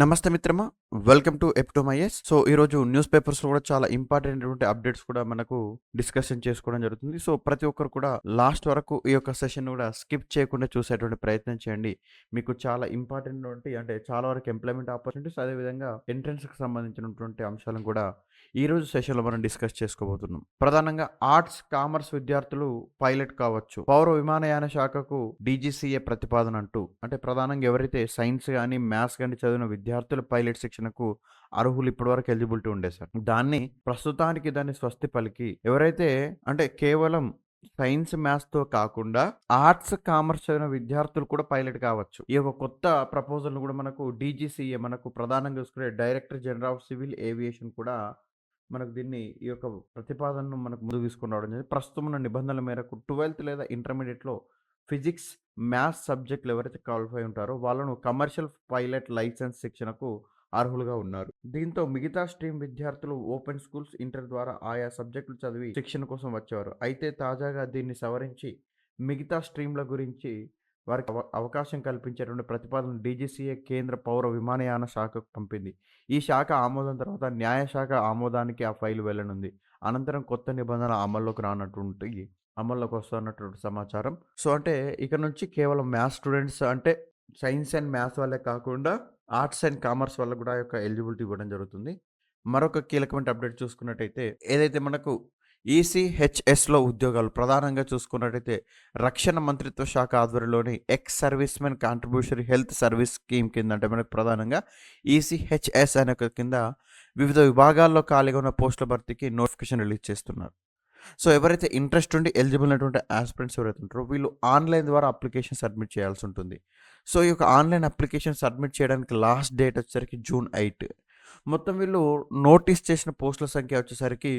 నమస్తే మిత్రమా welcome to ఎప్టోమైఎస్ so ఈ రోజు న్యూస్ పేపర్స్ కూడా చాలా ఇంపార్టెంట్ అప్డేట్స్ కూడా మనకు డిస్కషన్ చేసుకోవడం జరుగుతుంది. సో ప్రతి ఒక్కరు కూడా లాస్ట్ వరకు ఈ యొక్క సెషన్ కూడా స్కిప్ చేయకుండా చూసేటువంటి ప్రయత్నం చేయండి. మీకు చాలా ఇంపార్టెంట్ అంటే చాలా వరకు ఎంప్లాయ్మెంట్ ఆపర్చునిటీస్ అదేవిధంగా ఎంట్రన్స్కి సంబంధించినటువంటి అంశాలను కూడా ఈ రోజు సెషన్లో మనం డిస్కస్ చేసుకోబోతున్నాం. ప్రధానంగా ఆర్ట్స్ కామర్స్ విద్యార్థులు పైలట్ కావచ్చు. పౌర విమానయాన శాఖకు డీజీసీఏ ప్రతిపాదన అంటూ అంటే ప్రధానంగా ఎవరైతే సైన్స్ కానీ మ్యాథ్స్ కానీ చదివిన విద్యార్థులు పైలట్ శిక్షణకు అర్హులు ఇప్పటివరకు ఎలిజిబిలిటీ ఉండే సార్. దాన్ని ప్రస్తుతానికి దాన్ని స్వస్తి పలికి ఎవరైతే అంటే కేవలం సైన్స్ మ్యాథ్స్తో కాకుండా ఆర్ట్స్ కామర్స్ చదివిన విద్యార్థులు కూడా పైలట్ కావచ్చు. ఈ యొక్క కొత్త ప్రపోజల్ను కూడా మనకు డీజీసీఏ మనకు ప్రధానంగా చూసుకునే director general of civil aviation కూడా మనకు దీన్ని ఈ యొక్క ప్రతిపాదనను మనకు ముందు తీసుకుని రావడం జరిగింది. ప్రస్తుతం ఉన్న నిబంధనల మేరకు ట్వెల్త్ లేదా ఇంటర్మీడియట్లో ఫిజిక్స్ మ్యాథ్స్ సబ్జెక్టులు ఎవరైతే క్వాలిఫై ఉంటారో వాళ్ళను కమర్షియల్ పైలట్ లైసెన్స్ శిక్షణకు అర్హులుగా ఉన్నారు. దీంతో మిగతా స్ట్రీమ్ విద్యార్థులు ఓపెన్ స్కూల్స్ ఇంటర్ ద్వారా ఆయా సబ్జెక్టులు చదివి శిక్షణ కోసం వచ్చేవారు. అయితే తాజాగా దీన్ని సవరించి మిగతా స్ట్రీమ్ల గురించి వారికి అవ- అవకాశం కల్పించేటువంటి ప్రతిపాదన డీజీసీఏ కేంద్ర పౌర విమానయాన శాఖకు పంపింది. ఈ శాఖ ఆమోదం తర్వాత న్యాయశాఖ ఆమోదానికి ఆ ఫైలు వెళ్ళనుంది. అనంతరం కొత్త నిబంధన అమల్లోకి రానటువంటి అమల్లోకి వస్తున్నటువంటి సమాచారం. సో అంటే ఇక నుంచి కేవలం మ్యాథ్స్ స్టూడెంట్స్ అంటే సైన్స్ అండ్ మ్యాథ్స్ వాళ్ళే కాకుండా ఆర్ట్స్ అండ్ కామర్స్ వల్ల కూడా యొక్క ఎలిజిబిలిటీ ఇవ్వడం జరుగుతుంది. మరొక కీలకమైన అప్డేట్ చూసుకున్నట్టయితే ఏదైతే మనకు ఈసీహెచ్ఎస్లో ఉద్యోగాలు ప్రధానంగా చూసుకున్నట్టయితే రక్షణ మంత్రిత్వ శాఖ ఆధ్వర్యంలోని ex servicemen contributory health service scheme కింద అంటే మనకు ప్రధానంగా ఈసీహెచ్ఎస్ అనే ఒక కింద వివిధ విభాగాల్లో ఖాళీగా ఉన్న పోస్టుల భర్తీకి నోటిఫికేషన్ రిలీజ్ చేస్తున్నారు. సో ఎవరైతే ఇంట్రెస్ట్ ఉండి ఎలిజిబుల్ అయినటువంటి ఆస్పిరెంట్స్ ఎవరైతే ఉంటారో వీళ్ళు ఆన్లైన్ ద్వారా అప్లికేషన్ సబ్మిట్ చేయాల్సి ఉంటుంది. సో ఈ యొక్క ఆన్లైన్ అప్లికేషన్ సబ్మిట్ చేయడానికి లాస్ట్ డేట్ వచ్చేసరికి జూన్ ఎయిట్. మొత్తం వీళ్ళు నోటీస్ చేసిన పోస్టుల సంఖ్య వచ్చేసరికి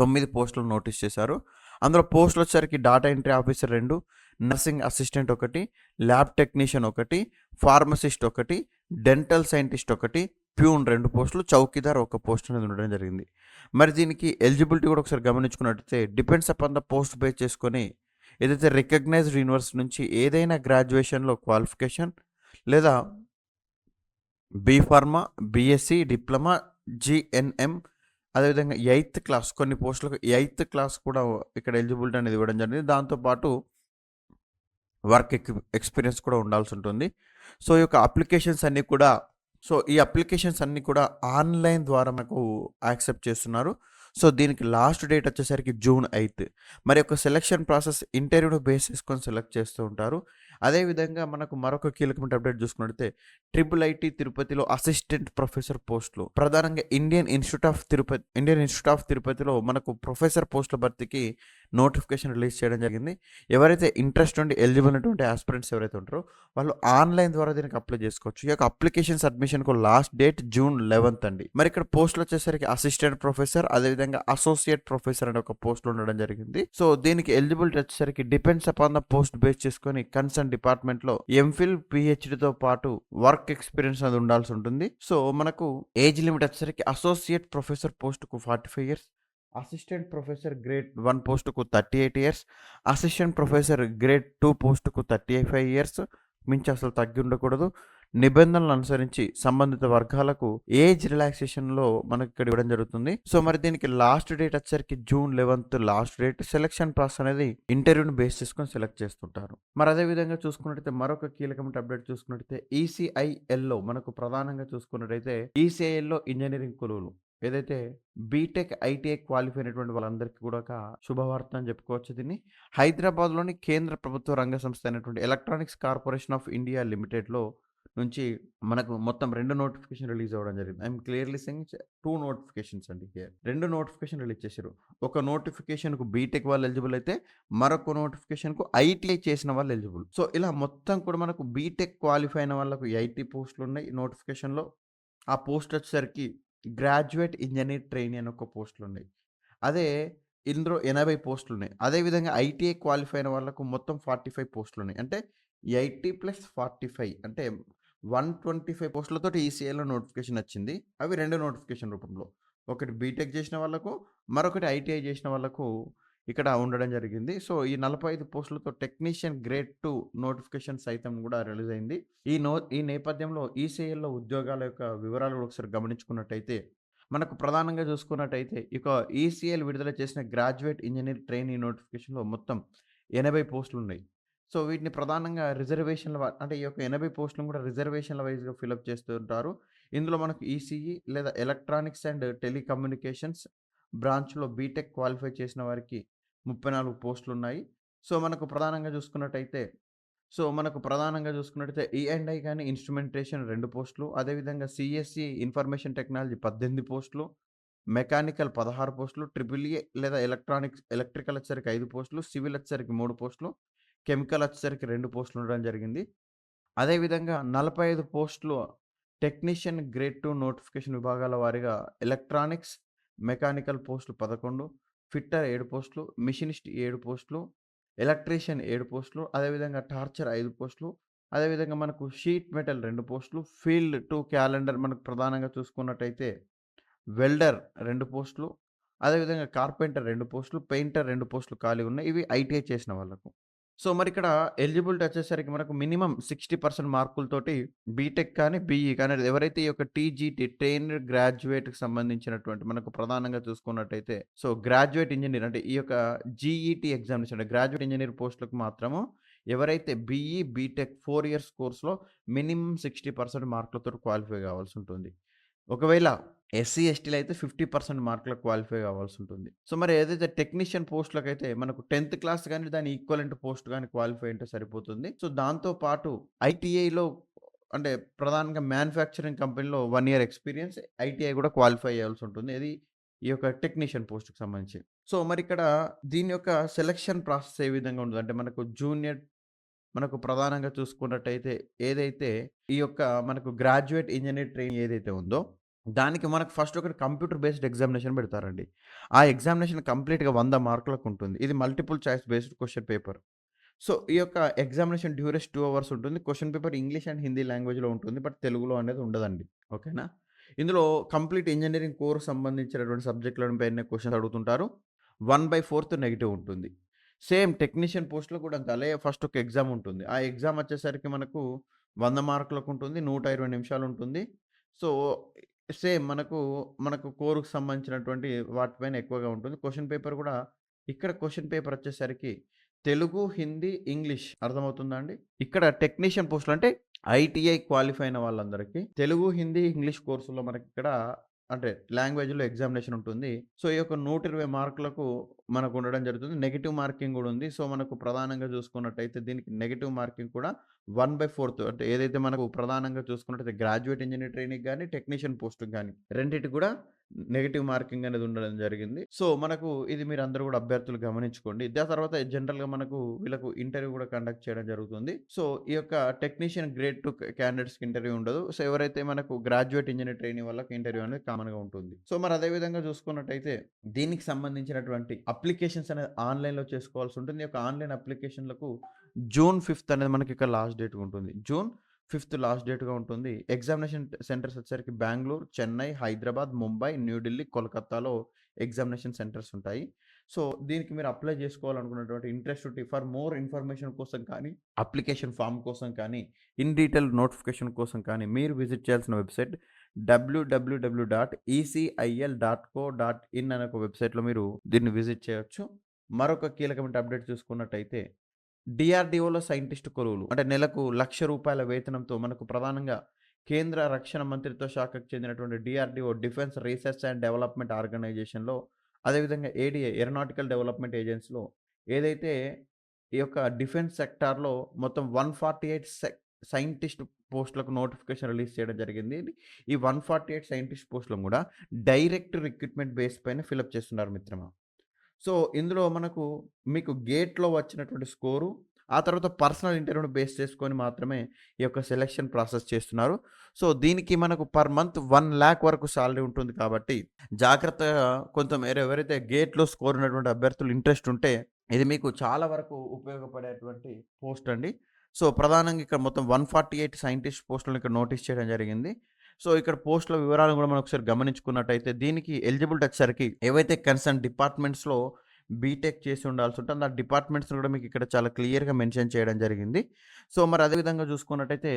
తొమ్మిది పోస్టులు నోటీస్ చేశారు. అందులో పోస్టులు వచ్చేసరికి డాటా ఎంట్రీ ఆఫీసర్ రెండు నర్సింగ్ అసిస్టెంట్ ఒకటి ల్యాబ్ టెక్నీషియన్ ఒకటి ఫార్మసిస్ట్ ఒకటి డెంటల్ సైంటిస్ట్ ఒకటి ప్యూన్ రెండు పోస్టులు చౌకీదార్ ఒక పోస్ట్ అనేది ఉండడం జరిగింది. మరి దీనికి ఎలిజిబిలిటీ కూడా ఒకసారి గమనించుకున్నట్టయితే depends upon the post base చేసుకొని ఏదైతే రికగ్నైజ్డ్ యూనివర్సిటీ నుంచి ఏదైనా గ్రాడ్యుయేషన్లో క్వాలిఫికేషన్ లేదా B Pharma BSc diploma GNM అదేవిధంగా ఎయిత్ క్లాస్ కొన్ని పోస్టులకు ఎయిత్ క్లాస్ కూడా ఇక్కడ ఎలిజిబిలిటీ అనేది ఇవ్వడం జరిగింది. దాంతోపాటు వర్క్ ఎక్స్పీరియన్స్ కూడా ఉండాల్సి ఉంటుంది. సో ఈ యొక్క అప్లికేషన్స్ అన్నీ కూడా సో ఈ అప్లికేషన్స్ అన్నీ కూడా ఆన్లైన్ ద్వారా మనకు యాక్సెప్ట్ చేస్తున్నారు. సో దీనికి లాస్ట్ డేట్ వచ్చేసరికి జూన్ ఎయిత్. మరి యొక్క సెలక్షన్ ప్రాసెస్ ఇంటర్వ్యూను బేస్ చేసుకొని సెలెక్ట్ చేస్తూ ఉంటారు. అదేవిధంగా మనకు మరొక కీలకమైన అప్డేట్ చూసుకున్నట్లయితే ట్రిపుల్ ఐటీ తిరుపతిలో అసిస్టెంట్ ప్రొఫెసర్ పోస్టులు. ప్రధానంగా Indian institute of Tirupati Indian institute of తిరుపతిలో మనకు ప్రొఫెసర్ పోస్టుల భర్తీకి నోటిఫికేషన్ రిలీజ్ చేయడం జరిగింది. ఎవరైతే ఇంట్రెస్ట్ ఉండి ఎలిజిబుల్ ఉన్నటువంటి ఆస్పిరెంట్స్ ఎవరైతే ఉంటారో వాళ్ళు ఆన్లైన్ ద్వారా దీనికి అప్లై చేసుకోవచ్చు. ఈ యొక్క అప్లికేషన్ సబ్మిషన్కు లాస్ట్ డేట్ జూన్ లెవెన్త్ అండి. మరి ఇక్కడ పోస్టులు వచ్చేసరికి అసిస్టెంట్ ప్రొఫెసర్ అదేవిధంగా అసోసియేట్ ప్రొఫెసర్ అనే ఒక పోస్టులు ఉండడం జరిగింది. సో దీనికి ఎలిజిబిలిటీ వచ్చేసరికి depends upon the post base చేసుకొని కన్సర్న్ డిపార్ట్మెంట్లో ఎంఫిల్ పిహెచ్డితో పాటు వర్క్ ఎక్స్పీరియన్స్ అనేది ఉండాల్సి ఉంటుంది. సో మనకు ఏజ్ లిమిట్ వచ్చేసరికి associate professor పోస్ట్కు forty five years assistant professor grade one పోస్టుకు thirty eight years assistant professor grade two పోస్టుకు థర్టీ ఫైవ్ ఇయర్స్ మించి అసలు తగ్గి ఉండకూడదు. నిబంధనలు అనుసరించి సంబంధిత వర్గాలకు ఏజ్ రిలాక్సేషన్లో మనకి ఇక్కడ ఇవ్వడం జరుగుతుంది. సో మరి దీనికి లాస్ట్ డేట్ వచ్చేసరికి June eleventh last date selection process అనేది ఇంటర్వ్యూని బేస్ చేసుకొని సెలెక్ట్ చేస్తుంటారు. మరి అదే విధంగా చూసుకున్నట్టయితే మరొక కీలకమైన అప్డేట్ చూసుకున్నట్టయితే ఈసీఐఎల్లో మనకు ప్రధానంగా చూసుకున్నట్టయితే ఈసీఐఎల్లో ఇంజనీరింగ్ కొలువులు. ఏదైతే బీటెక్ ఐటీఐ క్వాలిఫై అయినటువంటి వాళ్ళందరికీ కూడా ఒక శుభవార్త అని చెప్పుకోవచ్చు దీన్ని. హైదరాబాద్లోని కేంద్ర ప్రభుత్వ రంగ సంస్థ అయినటువంటి ఎలక్ట్రానిక్స్ కార్పొరేషన్ ఆఫ్ ఇండియా లిమిటెడ్లో నుంచి మనకు మొత్తం రెండు నోటిఫికేషన్ రిలీజ్ అవ్వడం జరిగింది. I'm clearly saying two notifications అండి రెండు నోటిఫికేషన్ రిలీజ్ చేశారు. ఒక నోటిఫికేషన్కు బీటెక్ వాళ్ళు ఎలిజిబుల్ అయితే మరొక నోటిఫికేషన్కు ఐటీఐ చేసిన వాళ్ళు ఎలిజిబుల్. సో ఇలా మొత్తం కూడా మనకు బీటెక్ క్వాలిఫై అయిన వాళ్ళకు ఐటీ పోస్టులు ఉన్నాయి. నోటిఫికేషన్లో ఆ పోస్ట్ వచ్చేసరికి గ్రాడ్యుయేట్ ఇంజనీర్ ట్రైనీ అని ఒక పోస్టులు ఉన్నాయి అదే ఇందులో ఎనభై పోస్టులు ఉన్నాయి అదేవిధంగా ఐటీఐ క్వాలిఫై అయిన వాళ్ళకు మొత్తం ఫార్టీ ఫైవ్ పోస్టులు ఉన్నాయి అంటే ఎయిటీ ప్లస్ ఫార్టీ ఫైవ్ అంటే వన్ ట్వంటీ ఫైవ్ పోస్టులతో ఈసీఐలో నోటిఫికేషన్ వచ్చింది అవి రెండు నోటిఫికేషన్ రూపంలో. ఒకటి బీటెక్ చేసిన వాళ్ళకు మరొకటి ఐటీఐ చేసిన వాళ్ళకు ఇక్కడ ఉండడం జరిగింది. సో, ఈ 45 పోస్టులతో టెక్నీషియన్ గ్రేడ్ టూ నోటిఫికేషన్ సైతం కూడా రిలీజ్ అయింది. ఈ నో ఈ నేపథ్యంలో ఈసీఎల్‌లో ఉద్యోగాల యొక్క వివరాలు ఒకసారి గమనించుకున్నట్టయితే, మనకు ప్రధానంగా చూసుకున్నట్టయితే ఇక ఈసీఎల్ విడుదల చేసిన గ్రాడ్యుయేట్ ఇంజనీర్ ట్రైనింగ్ నోటిఫికేషన్‌లో మొత్తం ఎనభై పోస్టులు ఉన్నాయి సో, వీటిని ప్రధానంగా రిజర్వేషన్‌ల అంటే ఈ యొక్క 80 పోస్టులను కూడా రిజర్వేషన్‌ల వైస్‌గా ఫిలప్ చేస్తుంటారు ఇందులో మనకు ఈసీఈ లేదా ఎలక్ట్రానిక్స్ అండ్ టెలికమ్యూనికేషన్స్ బ్రాంచ్‌లో బీటెక్ క్వాలిఫై చేసిన వారికి ముప్పై నాలుగు పోస్టులు ఉన్నాయి సో, మనకు ప్రధానంగా చూసుకున్నట్టయితే సో, మనకు ప్రధానంగా చూసుకున్నట్టయితే ఈఎండ్ఐ కానీ ఇన్‌స్ట్రుమెంటేషన్ రెండు పోస్టులు. అదేవిధంగా సిఎస్సి ఇన్ఫర్మేషన్ టెక్నాలజీ 18 పోస్టులు. మెకానికల్ 16 పోస్టులు. ట్రిపుల్ ఏ లేదా ఎలక్ట్రానిక్స్ ఎలక్ట్రికల్ వచ్చేసరికి 5 పోస్టులు. సివిల్ వచ్చేసరికి 3 పోస్టులు. కెమికల్ వచ్చేసరికి 2 పోస్టులు ఉండడం జరిగింది. అదేవిధంగా 45 పోస్టులు టెక్నీషియన్ గ్రేడ్ టూ నోటిఫికేషన్ విభాగాల వారీగా ఎలక్ట్రానిక్స్, మెకానికల్ పోస్టులు 11, ఫిట్టర్ ఏడు పోస్టులు, మిషనిస్ట్ ఏడు పోస్టులు, ఎలక్ట్రీషియన్ ఏడు పోస్టులు, అదేవిధంగా టార్చర్ ఐదు పోస్టులు, అదేవిధంగా మనకు షీట్ మెటల్ రెండు పోస్టులు, ఫీల్డ్ టు క్యాలెండర్ మనకు ప్రధానంగా చూసుకున్నట్టయితే వెల్డర్ రెండు పోస్టులు, అదేవిధంగా కార్పెంటర్ రెండు పోస్టులు, పెయింటర్ రెండు పోస్టులు ఖాళీగా ఉన్నాయి. ఇవి ఐటీఐ చేసిన వాళ్ళకు. సో, మరి ఇక్కడ ఎలిజిబిలిటీ వచ్చేసరికి మనకు మినిమమ్ 60% మార్కులతోటి బీటెక్ కానీ, బీఈ కానీ ఎవరైతే ఈ యొక్క టీజీటీ ట్రైన్డ్ గ్రాడ్యుయేట్‌కి సంబంధించినటువంటి మనకు ప్రధానంగా చూసుకున్నట్టయితే సో, గ్రాడ్యుయేట్ ఇంజనీర్ అంటే ఈ యొక్క జీఈటీ ఎగ్జామినేషన్ అంటే గ్రాడ్యుయేట్ ఇంజనీర్ పోస్టులకు మాత్రము ఎవరైతే బీఈ, బీటెక్ ఫోర్ ఇయర్స్ కోర్స్‌లో మినిమం సిక్స్టీ పర్సెంట్ మార్కులతో క్వాలిఫై కావాల్సి ఉంటుంది. ఒకవేళ ఎస్సీ, ఎస్టీలో అయితే 50% మార్కులకు క్వాలిఫై కావాల్సి ఉంటుంది. సో, మరి ఏదైతే టెక్నీషియన్ అయితే మనకు 10థ్ క్లాస్ కానీ దాని ఈక్వలెంట్ పోస్ట్ కానీ క్వాలిఫై అంటే సరిపోతుంది. సో, దాంతో పాటు ఐటీఐలో అంటే ప్రధానంగా మ్యానుఫ్యాక్చరింగ్ కంపెనీలో వన్ ఇయర్ ఎక్స్‌పీరియన్స్ ఐటీఐ కూడా క్వాలిఫై అయ్యాల్సి ఉంటుంది. ఇది ఈ యొక్క టెక్నీషియన్ పోస్ట్‌కి సంబంధించి. సో, మరి ఇక్కడ దీని యొక్క సెలక్షన్ ప్రాసెస్ ఏ విధంగా ఉంటుంది అంటే మనకు జూనియర్ మనకు ప్రధానంగా చూసుకున్నట్టయితే ఏదైతే ఈ యొక్క మనకు గ్రాడ్యుయేట్ ఇంజనీర్ ట్రైనింగ్ ఏదైతే ఉందో దానికి మనకు ఫస్ట్ ఒకటి కంప్యూటర్ బేస్డ్ ఎగ్జామినేషన్ పెడతారండి. ఆ ఎగ్జామినేషన్ కంప్లీట్‌గా వంద మార్కులకు ఉంటుంది. ఇది multiple choice based question paper. So, ఈ యొక్క ఎగ్జామినేషన్ డ్యూరేషన్ టూ అవర్స్ ఉంటుంది. Question paper English and Hindi లాంగ్వేజ్‌లో ఉంటుంది. బట్ తెలుగులో అనేది ఉండదండి. ఓకేనా? ఇందులో కంప్లీట్ ఇంజనీరింగ్ కోర్స్ సంబంధించినటువంటి సబ్జెక్టులను పైన క్వశ్చన్స్ అడుగుతుంటారు. వన్ బై ఫోర్త్ నెగిటివ్ ఉంటుంది. సేమ్ టెక్నీషియన్ పోస్ట్‌లో కూడా అంతే. ఫస్ట్ ఒక ఎగ్జామ్ ఉంటుంది. ఆ ఎగ్జామ్ వచ్చేసరికి మనకు వంద మార్కులకు ఉంటుంది. 120 నిమిషాలు ఉంటుంది. సో, సేమ్ మనకు, మనకు కోర్‌కి సంబంధించినటువంటి వాటిపైన ఎక్కువగా ఉంటుంది. క్వెషన్ పేపర్ కూడా ఇక్కడ క్వెషన్ పేపర్ వచ్చేసరికి తెలుగు, హిందీ, ఇంగ్లీష్ అర్థమవుతుందా అండి? ఇక్కడ టెక్నీషియన్ పోస్టులు అంటే ఐటీఐ క్వాలిఫై అయిన వాళ్ళందరికీ తెలుగు, హిందీ, ఇంగ్లీష్ కోర్సులో మనకిక్కడ అంటే లాంగ్వేజ్‌లో ఎగ్జామినేషన్ ఉంటుంది. సో, ఈ యొక్క 120 మార్కులకు మనకు ఉండడం జరుగుతుంది. నెగెటివ్ మార్కింగ్ కూడా ఉంది. సో, మనకు ప్రధానంగా చూసుకున్నట్టయితే దీనికి నెగెటివ్ మార్కింగ్ కూడా 1/4 అంటే ఏదైతే మనకు ప్రధానంగా చూసుకున్నట్టు గ్రాడ్యుయేట్ ఇంజనీర్ ట్రైనింగ్ కానీ టెక్నీషియన్ పోస్ట్ కానీ రెండిటికి కూడా నెగిటివ్ మార్కింగ్ అనేది ఉండడం జరిగింది. సో, మనకు ఇది మీరు అందరూ కూడా అభ్యర్థులు గమనించుకోండి. దాని తర్వాత జనరల్‌గా మనకు వీళ్ళకు ఇంటర్వ్యూ కూడా కండక్ట్ చేయడం జరుగుతుంది. సో, ఈ యొక్క టెక్నీషియన్ గ్రేడ్ 2 క్యాండిడేట్స్‌కి ఇంటర్వ్యూ ఉండదు. సో, ఎవరైతే మనకు గ్రాడ్యుయేట్ ఇంజనీర్ ట్రైనింగ్ వాళ్ళకి ఇంటర్వ్యూ అనేది కామన్‌గా ఉంటుంది. సో, మరి అదే విధంగా చూసుకున్నట్టయితే దీనికి సంబంధించినటువంటి అప్లికేషన్స్ అనేది ఆన్‌లైన్‌లో చేసుకోవాల్సి ఉంటుంది. ఈ యొక్క ఆన్‌లైన్ అప్లికేషన్‌లకు జూన్ ఫిఫ్త్ అనేది మనకి ఇక్కడ లాస్ట్ డేట్‌గా ఉంటుంది. జూన్ ఫిఫ్త్ లాస్ట్ డేట్‌గా ఉంటుంది. ఎగ్జామినేషన్ సెంటర్స్ వచ్చేసరికి బెంగళూరు చెన్నై, హైదరాబాద్, ముంబై, న్యూఢిల్లీ, కోల్‌కత్తాలో ఎగ్జామినేషన్ సెంటర్స్ ఉంటాయి. సో, దీనికి మీరు అప్లై చేసుకోవాలనుకున్నటువంటి ఇంట్రెస్ట్ ఫర్ మోర్ ఇన్ఫర్మేషన్ కోసం కానీ, అప్లికేషన్ ఫామ్ కోసం కానీ, ఇన్ డీటెయిల్ నోటిఫికేషన్ కోసం కానీ మీరు విజిట్ చేయాల్సిన website W W W W dot ECIL dot co dot in అనే ఒక వెబ్‌సైట్‌లో మీరు దీన్ని విజిట్ చేయవచ్చు మరొక కీలకమైన అప్డేట్ చూసుకున్నట్టయితే డిఆర్డిఓలో సైంటిస్ట్ కొలువులు అంటే నెలకు లక్ష రూపాయల వేతనంతో మనకు ప్రధానంగా కేంద్ర రక్షణ మంత్రిత్వ శాఖకు చెందినటువంటి DRDO defence research and development ఆర్గనైజేషన్‌లో అదేవిధంగా ఏడీఏ ఏరోనాటికల్ డెవలప్‌మెంట్ ఏజెన్సీలో ఏదైతే ఈ యొక్క డిఫెన్స్ సెక్టార్‌లో మొత్తం వన్ ఫార్టీ ఎయిట్ సైంటిస్ట్ పోస్టులకు నోటిఫికేషన్ రిలీజ్ చేయడం జరిగింది. ఈ 148 సైంటిస్ట్ పోస్టులను కూడా డైరెక్ట్ రిక్రూట్‌మెంట్ బేస్ పైన ఫిలప్ చేస్తున్నారు మిత్రమా. సో, ఇందులో మనకు మీకు గేట్‌లో వచ్చినటువంటి స్కోరు, ఆ తర్వాత పర్సనల్ ఇంటర్వ్యూని బేస్ చేసుకొని మాత్రమే ఈ యొక్క సెలక్షన్ ప్రాసెస్ చేస్తున్నారు. సో, దీనికి మనకు పర్ మంత్ వన్ ల్యాక్ వరకు సాలరీ ఉంటుంది కాబట్టి జాగ్రత్తగా కొంతమేర ఎవరైతే గేట్‌లో స్కోర్ ఉన్నటువంటి అభ్యర్థులు ఇంట్రెస్ట్ ఉంటే ఇది మీకు చాలా వరకు ఉపయోగపడేటువంటి పోస్ట్ అండి. సో, ప్రధానంగా ఇక్కడ మొత్తం 148 సైంటిస్ట్ పోస్టులను ఇక్కడ నోటీస్ చేయడం జరిగింది. సో, ఇక్కడ పోస్టుల వివరాలను కూడా మనం ఒకసారి గమనించుకున్నట్టయితే దీనికి ఎలిజిబిలిటీ వచ్చేసరికి ఏవైతే కన్సర్న్ డిపార్ట్మెంట్స్‌లో బీటెక్ చేసి ఉండాల్సి ఉంటుంది. ఆ డిపార్ట్మెంట్స్‌ని కూడా మీకు ఇక్కడ చాలా క్లియర్‌గా మెన్షన్ చేయడం జరిగింది. సో, మరి అదే విధంగా చూసుకున్నట్టయితే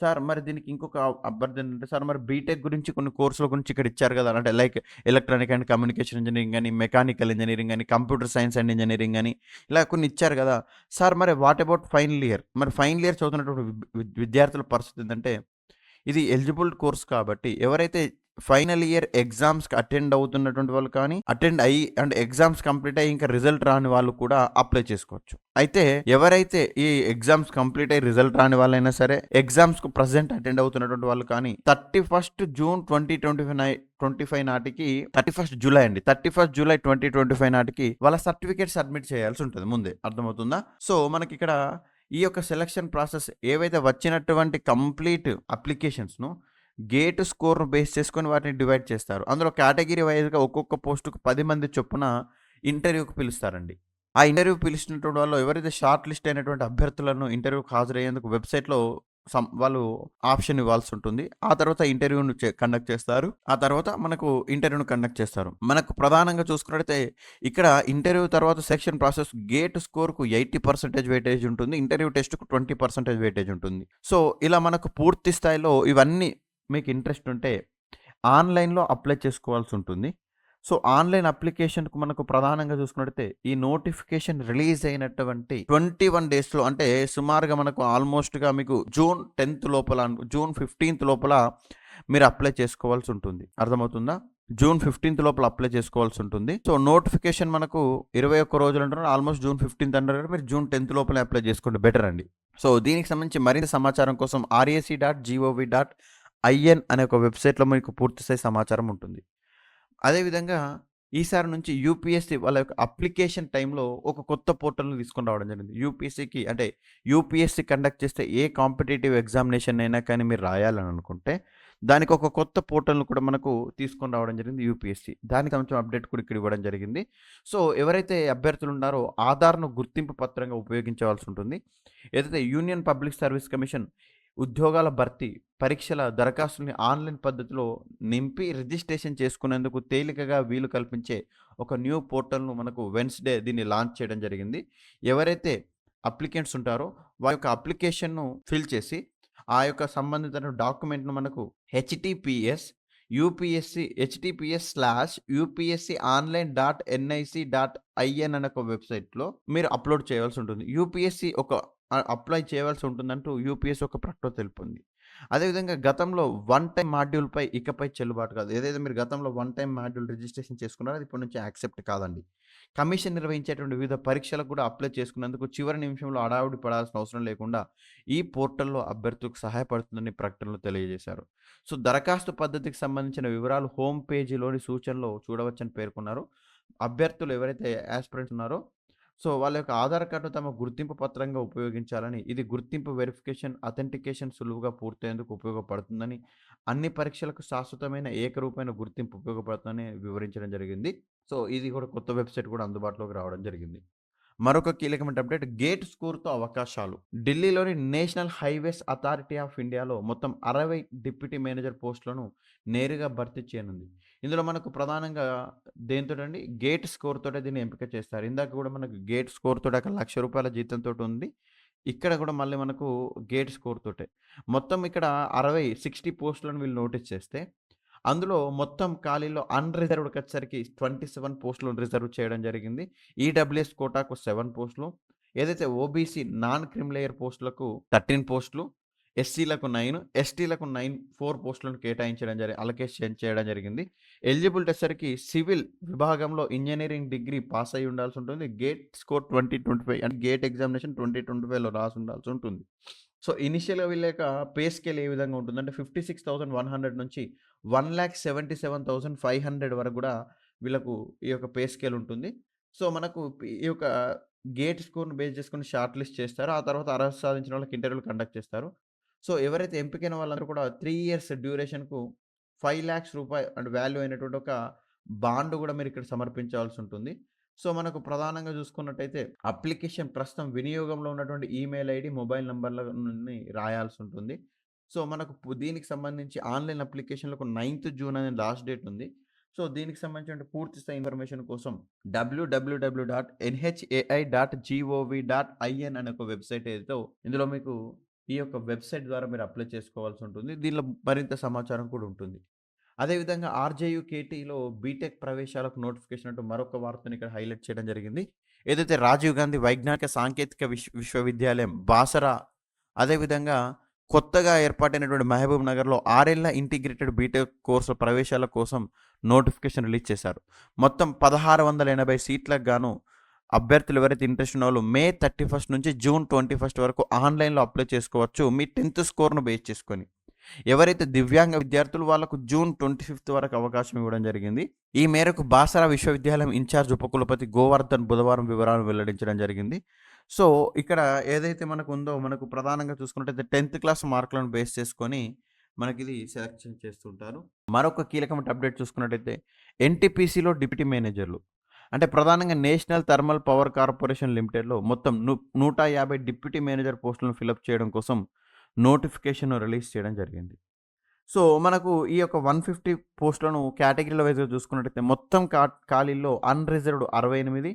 సార్ మరి దీనికి ఇంకొక అభ్యర్థన ఏంటంటే సార్ మరి బీటెక్ గురించి కొన్ని కోర్సుల గురించి ఇక్కడ ఇచ్చారు కదా! అంటే like electronic and communication engineering అని, మెకానికల్ ఇంజనీరింగ్ అని, కంప్యూటర్ సైన్స్ అండ్ ఇంజనీరింగ్ అని ఇలా కొన్ని ఇచ్చారు కదా! సార్ మరి వాట్ అబౌట్ ఫైనల్ ఇయర్? మరి ఫైనల్ ఇయర్ చదువుతున్నటువంటి వి విద్యార్థుల పరిస్థితి ఏంటంటే ఇది ఎలిజిబుల్ కోర్స్ కాబట్టి ఎవరైతే ఫైనల్ ఇయర్ ఎగ్జామ్స్‌కి అటెండ్ అవుతున్నటువంటి వాళ్ళు కానీ, అటెండ్ అయ్యి అండ్ ఎగ్జామ్స్ కంప్లీట్ అయ్యి ఇంకా రిజల్ట్ రాని వాళ్ళు కూడా అప్లై చేసుకోవచ్చు. అయితే ఎవరైతే ఈ ఎగ్జామ్స్ కంప్లీట్ అయ్యి రిజల్ట్ రాని వాళ్ళైనా సరే, ఎగ్జామ్స్‌కు ప్రజెంట్ అటెండ్ అవుతున్నటువంటి వాళ్ళు కానీ 31 June twenty twenty five twenty five నాటికి 31 జూలై అండి. 31 జూలై 2025 నాటికి వాళ్ళ సర్టిఫికేట్ సబ్మిట్ చేయాల్సి ఉంటుంది ముందే. అర్థమవుతుందా? సో, మనకి ఇక్కడ ఈ యొక్క సెలక్షన్ ప్రాసెస్ ఏవైతే వచ్చినటువంటి కంప్లీట్ అప్లికేషన్స్‌ను గేట్ స్కోర్‌ను బేస్ చేసుకొని వాటిని డివైడ్ చేస్తారు. అందులో కేటగిరీ వైజ్గా ఒక్కొక్క పోస్టుకు పది మంది చొప్పున ఇంటర్వ్యూకి పిలుస్తారండి. ఆ ఇంటర్వ్యూ పిలిచినటువంటి వాళ్ళు ఎవరైతే షార్ట్ లిస్ట్ అయినటువంటి అభ్యర్థులను ఇంటర్వ్యూకి హాజరయ్యేందుకు వెబ్‌సైట్‌లో సం వాళ్ళు ఆప్షన్ ఇవ్వాల్సి ఉంటుంది. ఆ తర్వాత ఇంటర్వ్యూను చే కండక్ట్ చేస్తారు. ఆ తర్వాత మనకు ఇంటర్వ్యూను కండక్ట్ చేస్తారు. మనకు ప్రధానంగా చూసుకున్నట్టయితే ఇక్కడ ఇంటర్వ్యూ తర్వాత సెక్షన్ ప్రాసెస్ గేట్ స్కోర్‌కు 80% వెయిటేజ్ ఉంటుంది. ఇంటర్వ్యూ టెస్ట్‌కు 20% వెయిటేజ్ ఉంటుంది. సో, ఇలా మనకు పూర్తి స్థాయిలో ఇవన్నీ మీకు ఇంట్రెస్ట్ ఉంటే ఆన్‌లైన్‌లో అప్లై చేసుకోవాల్సి ఉంటుంది. సో, ఆన్‌లైన్ అప్లికేషన్‌కు మనకు ప్రధానంగా చూసుకున్నట్టయితే ఈ నోటిఫికేషన్ రిలీజ్ అయినటువంటి 21 డేస్‌లో అంటే సుమారుగా మనకు ఆల్‌మోస్ట్‌గా మీకు జూన్ 10థ్ లోపల జూన్ 15థ్ లోపల మీరు అప్లై చేసుకోవాల్సి ఉంటుంది. అర్థమవుతుందా? జూన్ 15థ్ లోపల అప్లై చేసుకోవాల్సి ఉంటుంది. సో, నోటిఫికేషన్ మనకు 21 రోజులు అంటున్నారు. ఆల్‌మోస్ట్ జూన్ ఫిఫ్టీన్త్ అంటారు మీరు జూన్ టెన్త్ లోపల అప్లై చేసుకోండి బెటర్ అండి. సో, దీనికి సంబంధించి మరింత సమాచారం కోసం RAC dot GOV dot IN అనే ఒక వెబ్‌సైట్‌లో మీకు పూర్తి స్థాయి సమాచారం ఉంటుంది. అదేవిధంగా ఈసారి నుంచి యూపీఎస్‌సీ వాళ్ళ యొక్క అప్లికేషన్ టైంలో ఒక కొత్త పోర్టల్‌ని తీసుకొని రావడం జరిగింది. యూపీఎస్‌సీకి అంటే యూపీఎస్‌సీ కండక్ట్ చేస్తే ఏ కాంపిటేటివ్ ఎగ్జామినేషన్ అయినా కానీ మీరు రాయాలని అనుకుంటే దానికి ఒక కొత్త పోర్టల్‌ని కూడా మనకు తీసుకొని రావడం జరిగింది యూపీఎస్‌సీ. దానికి కొంచెం అప్డేట్ కూడా ఇక్కడ ఇవ్వడం జరిగింది. సో, ఎవరైతే అభ్యర్థులు ఉన్నారో ఆధార్‌ను గుర్తింపు పత్రంగా ఉపయోగించవలసి ఉంటుంది. ఏదైతే యూనియన్ పబ్లిక్ సర్వీస్ కమిషన్ ఉద్యోగాల భర్తీ పరీక్షల దరఖాస్తుల్ని ఆన్‌లైన్ పద్ధతిలో నింపి రిజిస్ట్రేషన్ చేసుకునేందుకు తేలికగా వీలు కల్పించే ఒక న్యూ పోర్టల్‌ను మనకు వెన్స్‌డే దీన్ని లాంచ్ చేయడం జరిగింది. ఎవరైతే అప్లికెంట్స్ ఉంటారో వారి యొక్క అప్లికేషన్‌ను ఫిల్ చేసి ఆ యొక్క సంబంధిత డాక్యుమెంట్‌ను మనకు HTTPS UPSC HTTPS UPSC online dot NIC dot IN అనే ఒక వెబ్‌సైట్‌లో మీరు అప్‌లోడ్ చేయాల్సి ఉంటుంది. యూపీఎస్‌సీ ఒక అప్లై చేయవలసి ఉంటుందంటూ యూపీఎస్సి ఒక ప్రకటన తెలిపింది. అదేవిధంగా గతంలో వన్ టైం మాడ్యూల్‌పై ఇకపై చెల్లుబాటు కాదు. ఏదైతే మీరు గతంలో వన్ టైం మాడ్యూల్ రిజిస్ట్రేషన్ చేసుకున్నారో అది ఇప్పటి నుంచి యాక్సెప్ట్ కాదండి. కమిషన్ నిర్వహించేటువంటి వివిధ పరీక్షలకు కూడా అప్లై చేసుకున్నందుకు చివరి నిమిషంలో హడావుడి పడాల్సిన అవసరం లేకుండా ఈ పోర్టల్‌లో అభ్యర్థులకు సహాయపడుతుందని ప్రకటనలో తెలియజేశారు. సో, దరఖాస్తు పద్ధతికి సంబంధించిన వివరాలు హోమ్ పేజీలోని సూచనలో చూడవచ్చని పేర్కొన్నారు. అభ్యర్థులు ఎవరైతే యాస్పిరెంట్స్ ఉన్నారో సో, వాళ్ళ యొక్క ఆధార్ కార్డును తమ గుర్తింపు పత్రంగా ఉపయోగించాలని, ఇది గుర్తింపు వెరిఫికేషన్, అథెంటికేషన్ సులువుగా పూర్తయ్యేందుకు ఉపయోగపడుతుందని, అన్ని పరీక్షలకు శాశ్వతమైన ఏకరూపమైన గుర్తింపు ఉపయోగపడుతుందని వివరించడం జరిగింది. సో, ఇది కూడా కొత్త వెబ్‌సైట్ కూడా అందుబాటులోకి రావడం జరిగింది. మరొక కీలకమైన అప్డేట్ గేట్ స్కోర్‌తో అవకాశాలు. ఢిల్లీలోని నేషనల్ హైవేస్ అథారిటీ ఆఫ్ ఇండియాలో మొత్తం 60 డిప్యూటీ మేనేజర్ పోస్టులను నేరుగా భర్తీ చేయనుంది. ఇందులో మనకు ప్రధానంగా దేనితోటండి గేట్ స్కోర్ తోటే దీన్ని ఎంపిక చేస్తారు. ఇందాక కూడా మనకు గేట్ స్కోర్ తోటి అక్కడ రూ. 1,00,000 ఉంది. ఇక్కడ కూడా మళ్ళీ మనకు గేట్ స్కోర్ తోటే. మొత్తం ఇక్కడ 60, 60 పోస్టులను వీళ్ళు నోటీస్ చేస్తే అందులో మొత్తం ఖాళీలో అన్రిజర్వ్డ్ వచ్చేసరికి ట్వంటీ సెవెన్ పోస్టులు రిజర్వ్ చేయడం జరిగింది. ఈడబ్ల్యూఎస్ కోటాకు సెవెన్ పోస్టులు. ఏదైతే ఓబీసీ నాన్ క్రిమిలేయర్ పోస్టులకు 13 పోస్టులు. ఎస్సీలకు నైన్ ఎస్టీలకు 9 4 పోస్టులను కేటాయించడం జరి అలొకేషన్ చేయడం జరిగింది. ఎలిజిబిలిటీ వచ్చేసరికి సివిల్ విభాగంలో ఇంజనీరింగ్ డిగ్రీ పాస్ అయ్యి ఉండాల్సి ఉంటుంది. గేట్ స్కోర్ 2025 అంటే గేట్ ఎగ్జామినేషన్ 2025లో రాసి ఉండాల్సి ఉంటుంది. సో, ఇనిషియల్గా వెళ్ళాక పే స్కేల్ ఏ విధంగా ఉంటుందంటే 56,100 నుంచి 1,77,500 వరకు కూడా వీళ్ళకు ఈ యొక్క పే స్కేల్ ఉంటుంది. సో, మనకు ఈ యొక్క గేట్ స్కోర్ను బేస్ చేసుకుని షార్ట్ లిస్ట్ చేస్తారు. ఆ తర్వాత అర్హత సాధించిన వాళ్ళకి ఇంటర్వ్యూలు కండక్ట్ చేస్తారు. సో, ఎవరైతే ఎంపికైన వాళ్ళందరూ కూడా త్రీ ఇయర్స్ డ్యూరేషన్‌కు ఫైవ్ ల్యాక్స్ రూపాయి అండ్ వాల్యూ అయినటువంటి ఒక బాండ్ కూడా మీరు ఇక్కడ సమర్పించాల్సి ఉంటుంది. సో, మనకు ప్రధానంగా చూసుకున్నట్టయితే అప్లికేషన్ ప్రస్తుతం వినియోగంలో ఉన్నటువంటి ఈమెయిల్ ఐడి మొబైల్ నంబర్‌లని రాయాల్సి ఉంటుంది. సో, మనకు దీనికి సంబంధించి ఆన్‌లైన్ అప్లికేషన్‌లకు నైన్త్ జూన్ అనే లాస్ట్ డేట్ ఉంది. సో దీనికి సంబంధించిన పూర్తి స్థాయి ఇన్ఫర్మేషన్ కోసం W W W dot NHAI dot GOV dot IN అనే ఒక వెబ్సైట్ ఏదో ఇందులో మీకు ఈ యొక్క వెబ్సైట్ ద్వారా మీరు అప్లై చేసుకోవాల్సి ఉంటుంది. దీనిలో మరింత సమాచారం కూడా ఉంటుంది. అదేవిధంగా ఆర్జేయు కేటీలో బీటెక్ ప్రవేశాలకు నోటిఫికేషన్ అంటూ మరొక వార్తను ఇక్కడ హైలైట్ చేయడం జరిగింది. ఏదైతే రాజీవ్ గాంధీ వైజ్ఞానిక సాంకేతిక విశ్వ విశ్వవిద్యాలయం బాసరా అదేవిధంగా కొత్తగా ఏర్పాటైనటువంటి మహబూబ్ నగర్లో ఆరేళ్ళ ఇంటిగ్రేటెడ్ బీటెక్ కోర్సు ప్రవేశాల కోసం నోటిఫికేషన్ రిలీజ్ చేశారు. మొత్తం పదహారు వందల ఎనభై సీట్లకు గాను అభ్యర్థులు ఎవరైతే ఇంట్రెస్ట్ ఉన్న వాళ్ళు మే థర్టీ ఫస్ట్ నుంచి జూన్ ట్వంటీ ఫస్ట్ వరకు ఆన్లైన్లో అప్లై చేసుకోవచ్చు. మీ టెన్త్ స్కోర్ను బేస్ చేసుకొని. ఎవరైతే దివ్యాంగ విద్యార్థులు వాళ్ళకు జూన్ ట్వంటీ ఫిఫ్త్ వరకు అవకాశం ఇవ్వడం జరిగింది. ఈ మేరకు బాసరా విశ్వవిద్యాలయం ఇన్ఛార్జ్ ఉపకులపతి గోవర్ధన్ బుధవారం వివరాలను వెల్లడించడం జరిగింది. సో ఇక్కడ ఏదైతే మనకు ఉందో మనకు ప్రధానంగా చూసుకున్నట్టయితే టెన్త్ క్లాస్ మార్కులను బేస్ చేసుకొని మనకి ఇది సెలెక్షన్ చేస్తుంటారు. మరొక కీలకమైన అప్డేట్ చూసుకున్నట్టయితే ఎన్టీపీసీలో డిప్యూటీ మేనేజర్లు. అంటే ప్రధానంగా నేషనల్ థర్మల్ పవర్ కార్పొరేషన్ లిమిటెడ్లో మొత్తం ను నూట యాభై డిప్యూటీ మేనేజర్ పోస్టులను ఫిలప్ చేయడం కోసం నోటిఫికేషన్ రిలీజ్ చేయడం జరిగింది. సో మనకు ఈ యొక్క వన్ ఫిఫ్టీ పోస్టులను కేటగిరీల వైజ్గా చూసుకున్నట్టయితే మొత్తం కా ఖాళీల్లో అన్రిజర్వ్డ్ అరవై ఎనిమిది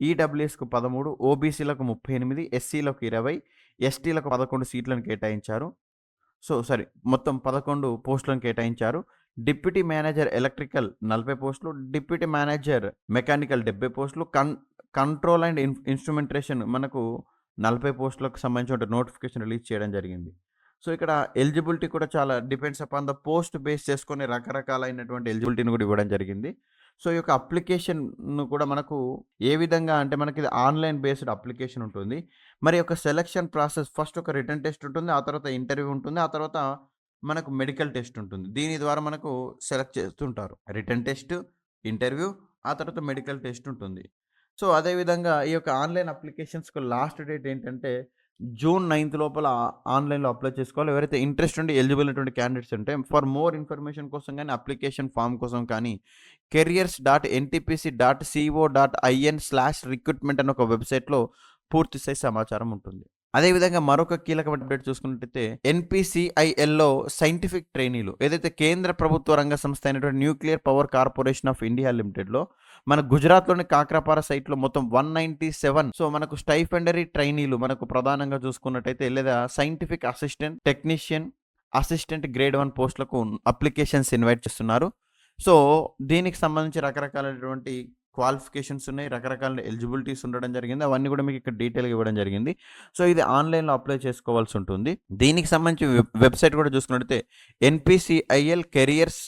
ఈడబ్ల్యూఎస్కు పదమూడు ఓబీసీలకు ముప్పై ఎనిమిది ఎస్సీలకు ఇరవై ఎస్టీలకు పదకొండు సీట్లను కేటాయించారు. సో సారీ మొత్తం పదకొండు పోస్టులను కేటాయించారు. డిప్యూటీ మేనేజర్ ఎలక్ట్రికల్ నలభై పోస్టులు డిప్యూటీ మేనేజర్ మెకానికల్ డెబ్బై పోస్టులు కన్ కంట్రోల్ అండ్ ఇన్ ఇన్స్ట్రుమెంటేషన్ మనకు నలభై పోస్టులకు సంబంధించిన నోటిఫికేషన్ రిలీజ్ చేయడం జరిగింది. సో ఇక్కడ ఎలిజిబిలిటీ కూడా చాలా depends upon the post base చేసుకొని రకరకాలైనటువంటి ఎలిజిబిలిటీని కూడా ఇవ్వడం జరిగింది. సో ఈ యొక్క అప్లికేషన్ను కూడా మనకు ఏ విధంగా అంటే మనకి ఇది ఆన్లైన్ బేస్డ్ అప్లికేషన్ ఉంటుంది. మరి యొక్క సెలక్షన్ ప్రాసెస్ ఫస్ట్ ఒక రిటర్న్ టెస్ట్ ఉంటుంది. ఆ తర్వాత ఇంటర్వ్యూ ఉంటుంది. ఆ తర్వాత మనకు మెడికల్ టెస్ట్ ఉంటుంది. దీని ద్వారా మనకు సెలెక్ట్ చేస్తుంటారు. రిటర్న్ టెస్ట్ ఇంటర్వ్యూ ఆ తర్వాత మెడికల్ టెస్ట్ ఉంటుంది. సో అదేవిధంగా ఈ యొక్క ఆన్లైన్ అప్లికేషన్స్కి లాస్ట్ డేట్ ఏంటంటే జూన్ నైన్త్ లోపల ఆన్లైన్లో అప్లై చేసుకోవాలి. ఎవరైతే ఇంట్రెస్ట్ ఉండి ఎలిజిబుల్ అయినటువంటి క్యాండిడేట్స్ ఉంటే ఫర్ మోర్ ఇన్ఫర్మేషన్ కోసం కానీ అప్లికేషన్ ఫామ్ కోసం కానీ careers dot NTPC dot CO dot IN slash recruitment అనే ఒక వెబ్సైట్లో పూర్తి స్థాయి సమాచారం ఉంటుంది. అదేవిధంగా మరొక కీలకమైన అప్డేట్ చూసుకున్నట్టయితే ఎన్పిసిఐఎల్లో సైంటిఫిక్ ట్రైనీలు ఏదైతే కేంద్ర ప్రభుత్వ రంగ సంస్థ అయినటువంటి nuclear power corporation of India లిమిటెడ్లో మన గుజరాత్లోని కాక్రాపార సైట్లో మొత్తం వన్ నైంటీ సెవెన్. సో మనకు స్టైఫెండరీ ట్రైనీలు మనకు ప్రధానంగా చూసుకున్నట్టయితే లేదా scientific assistant technician assistant grade one పోస్టులకు అప్లికేషన్స్ ఇన్వైట్ చేస్తున్నారు. సో దీనికి సంబంధించి రకరకాలైనటువంటి క్వాలిఫికేషన్స్ ఉన్నాయి రకరకాల ఎలిజిబిలిటీస్ ఉండడం జరిగింది. అవన్నీ కూడా మీకు ఇక్కడ డీటెయిల్గా ఇవ్వడం జరిగింది. సో ఇది ఆన్లైన్లో అప్లై చేసుకోవాల్సి ఉంటుంది. దీనికి సంబంధించి వెబ్సైట్ కూడా చూసుకున్నట్టయితే NPCIL careers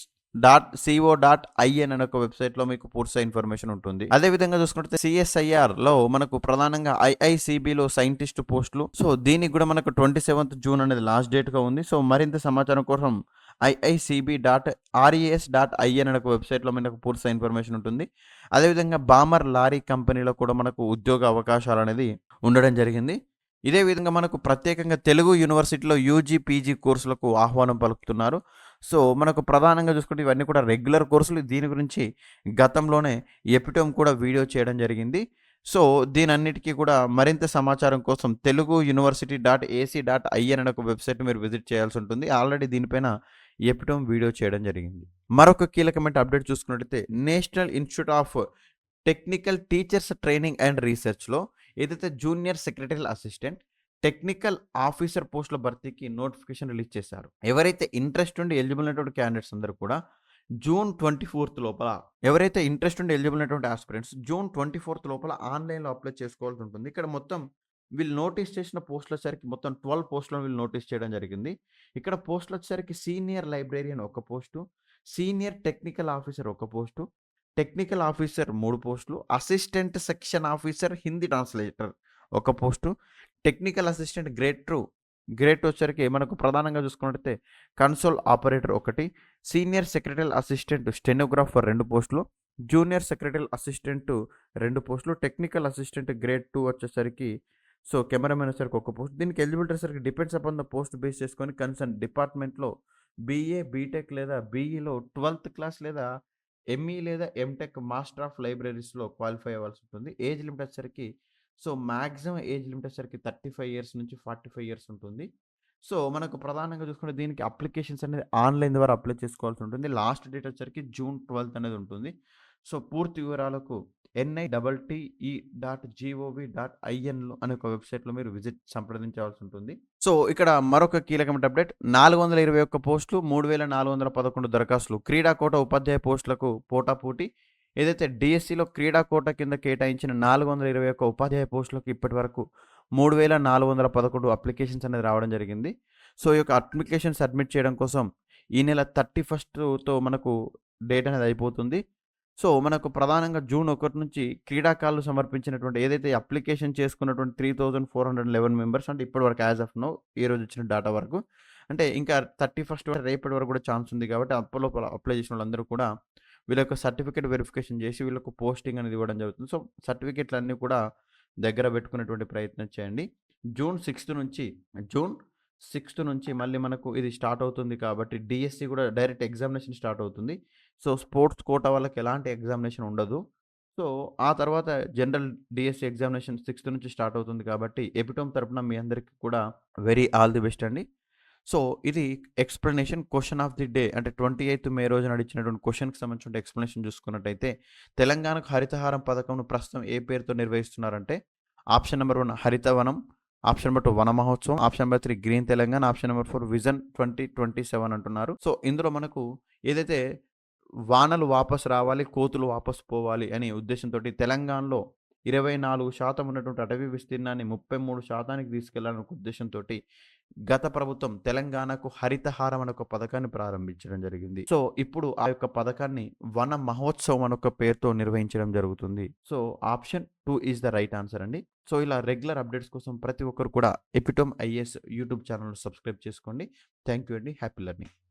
dot CO dot IN అనే ఒక వెబ్సైట్లో మీకు పూర్తి ఇన్ఫర్మేషన్ ఉంటుంది. అదే విధంగా చూసుకుంటే సిఎస్ఐఆర్లో మనకు ప్రధానంగా ఐఐసిబిలో సైంటిస్ట్ పోస్టులు. సో దీనికి కూడా మనకు ట్వంటీ సెవెంత్ జూన్ అనేది లాస్ట్ డేట్గా ఉంది. సో మరింత సమాచారం కోసం IICB dot RES dot IN అనే ఒక వెబ్సైట్లో మనకు పూర్తి ఇన్ఫర్మేషన్ ఉంటుంది. అదేవిధంగా బామర్ లారీ కంపెనీలో కూడా మనకు ఉద్యోగ అవకాశాలు అనేది ఉండడం జరిగింది. ఇదే విధంగా మనకు ప్రత్యేకంగా తెలుగు యూనివర్సిటీలో యూజీ పీజీ కోర్సులకు ఆహ్వానం పలుకుతున్నారు. సో మనకు ప్రధానంగా చూసుకుంటే ఇవన్నీ కూడా రెగ్యులర్ కోర్సులు. దీని గురించి గతంలోనే ఎపిటోమ్ కూడా వీడియో చేయడం జరిగింది. సో దీనన్నిటికీ కూడా మరింత సమాచారం కోసం Telugu university dot AC dot IN అనే ఒక వెబ్సైట్ మీరు విజిట్ చేయాల్సి ఉంటుంది. ఆల్రెడీ దీనిపైన ఎపిటోమ్ వీడియో చేయడం జరిగింది. మరొక కీలకమైన అప్డేట్ చూసుకున్నట్టయితే national institute of technical teachers training and రీసెర్చ్లో ఏదైతే junior secretary assistant technical officer పోస్టుల భర్తీకి నోటిఫికేషన్ రిలీజ్ చేశారు. ఎవరైతే ఇంట్రెస్ట్ ఉండి ఎలిజిబుల్ అయినటువంటి క్యాండిడేట్స్ అందరూ కూడా జూన్ ట్వంటీ ఫోర్త్ లోపల ఎవరైతే ఇంట్రెస్ట్ ఉండి ఎలిజిబుల్ అయినటువంటి ఆస్పిరెంట్స్ జూన్ ట్వంటీ ఫోర్త్ లోపల ఆన్లైన్లో అప్లై చేసుకోవాల్సి ఉంటుంది. ఇక్కడ మొత్తం వీళ్ళు నోటీస్ చేసిన పోస్టులు వచ్చేసరికి మొత్తం ట్వెల్వ్ పోస్టులను వీళ్ళు నోటీస్ చేయడం జరిగింది. ఇక్కడ పోస్టులు వచ్చేసరికి సీనియర్ లైబ్రేరియన్ ఒక పోస్టు సీనియర్ టెక్నికల్ ఆఫీసర్ ఒక పోస్టు టెక్నికల్ ఆఫీసర్ మూడు పోస్టులు assistant section officer Hindi translator ఒక post technical assistant grade two great వచ్చరికి మనకు ప్రధానంగా చూసుకున్నట్టయితే కన్సోల్ ఆపరేటర్ ఒకటి సీనియర్ సెక్రటరీ అసిస్టెంట్ స్టెనోగ్రాఫర్ రెండు పోస్టులు జూనియర్ సెక్రటరీ అసిస్టెంట్ రెండు పోస్టులు టెక్నికల్ అసిస్టెంట్ గ్రేడ్ టూ వచ్చేసరికి సో కెమెరామెన్ వచ్చేసరికి ఒక పోస్ట్ దీనికి ఎలిజిబిలిటీ సరికి depends upon the post base చేసుకొని కన్సర్న్ డిపార్ట్మెంట్లో బీఏ బీటెక్ లేదా బీఈలో ట్వెల్త్ క్లాస్ లేదా ఎంఈ లేదా ఎంటెక్ మాస్టర్ ఆఫ్ లైబ్రరీస్లో క్వాలిఫై అవ్వాల్సి ఉంటుంది ఏజ్ లిమిట్ వచ్చేసరికి సో మ్యాక్సిమం ఏజ్ లిమిట్ వచ్చేసరికి థర్టీ ఫైవ్ ఇయర్స్ నుంచి ఫార్టీ ఫైవ్ ఇయర్స్ ఉంటుంది సో, మనకు ప్రధానంగా చూసుకుంటే దీనికి అప్లికేషన్స్ అనేది ఆన్‌లైన్ ద్వారా అప్లై చేసుకోవాల్సి ఉంటుంది. లాస్ట్ డేట్ వచ్చరికి జూన్ 12 అనేది ఉంటుంది. సో, పూర్తి వివరాలకు NI double TE dot GOV dot ఐఎన్లు అనే ఒక వెబ్‌సైట్‌లో మీరు విజిట్ సంప్రదించవలసి ఉంటుంది. సో, ఇక్కడ మరొక కీలకమైన అప్డేట్ 421 పోస్టులు, 3411 దరఖాస్తులు. క్రీడా కోట ఉపాధ్యాయ పోస్టులకు పోటాపోటీ. ఏదైతే డీఎస్సీలో క్రీడా కోట కింద కేటాయించిన 421 ఉపాధ్యాయ పోస్టులకు ఇప్పటి వరకు మూడు వేల నాలుగు వందల పదకొండు అప్లికేషన్స్ అనేది రావడం జరిగింది. సో, ఈ యొక్క అప్లికేషన్ సబ్మిట్ చేయడం కోసం ఈ నెల 31తో మనకు డేట్ అనేది అయిపోతుంది. సో, మనకు ప్రధానంగా జూన్ ఒకటి నుంచి క్రీడాకారులు సమర్పించినటువంటి ఏదైతే అప్లికేషన్ చేసుకున్నటువంటి 3411 మెంబర్స్ అంటే ఇప్పటి వరకు యాజ్ ఆఫ్ ఈ రోజు వచ్చిన డేటా వరకు. అంటే ఇంకా 31 వరకు రేపటి వరకు కూడా ఛాన్స్ ఉంది కాబట్టి అప్పలో అప్లై చేసిన వాళ్ళందరూ కూడా వీళ్ళ యొక్క సర్టిఫికేట్ వెరిఫికేషన్ చేసి వీళ్ళకు పోస్టింగ్ అనేది ఇవ్వడం జరుగుతుంది. సో, సర్టిఫికేట్‌లన్నీ కూడా దగ్గర పెట్టుకునేటువంటి ప్రయత్నం చేయండి. జూన్ సిక్స్త్ నుంచి జూన్ సిక్స్త్ నుంచి మళ్ళీ మనకు ఇది స్టార్ట్ అవుతుంది కాబట్టి డీఎస్సీ కూడా డైరెక్ట్ ఎగ్జామినేషన్ స్టార్ట్ అవుతుంది. సో, స్పోర్ట్స్ కోటా వాళ్ళకి ఎలాంటి ఎగ్జామినేషన్ ఉండదు. సో, ఆ తర్వాత జనరల్ డిఎస్సి ఎగ్జామినేషన్ సిక్స్త్ నుంచి స్టార్ట్ అవుతుంది కాబట్టి ఎపిటోమ్ తరపున మీ అందరికి కూడా వెరీ ఆల్ ది బెస్ట్ అండి. సో, ఇది explanation question of the day అంటే 28 మే రోజున నడిచినటువంటి క్వశ్చన్కి సంబంధించిన ఎక్స్‌ప్లనేషన్ చూసుకున్నట్టయితే తెలంగాణకు హరితహారం పథకంను ప్రస్తుతం ఏ పేరుతో నిర్వహిస్తున్నారంటే option number one Haritavanam, option number two Vana Mahotsavam, option number three green Telangana, option number four vision 2027 అంటున్నారు. సో, ఇందులో మనకు ఏదైతే వానలు వాపసు రావాలి, కోతులు వాపసు పోవాలి అనే ఉద్దేశంతోటి తెలంగాణలో 24% ఉన్నటువంటి అటవీ విస్తీర్ణాన్ని 33% తీసుకెళ్ళాలనే ఒక ఉద్దేశంతో గత ప్రభుత్వం తెలంగాణకు హరితహారం అనే ఒక పథకాన్ని ప్రారంభించడం జరిగింది. సో, ఇప్పుడు ఆ యొక్క పథకాన్ని వన మహోత్సవం అనొక పేరుతో నిర్వహించడం జరుగుతుంది. So, option two is the right answer అండి. సో, ఇలా రెగ్యులర్ అప్డేట్స్ కోసం ప్రతి ఒక్కరు కూడా Epitome IS YouTube channel subscribe చేసుకోండి. థ్యాంక్ యూ అండి. Happy learning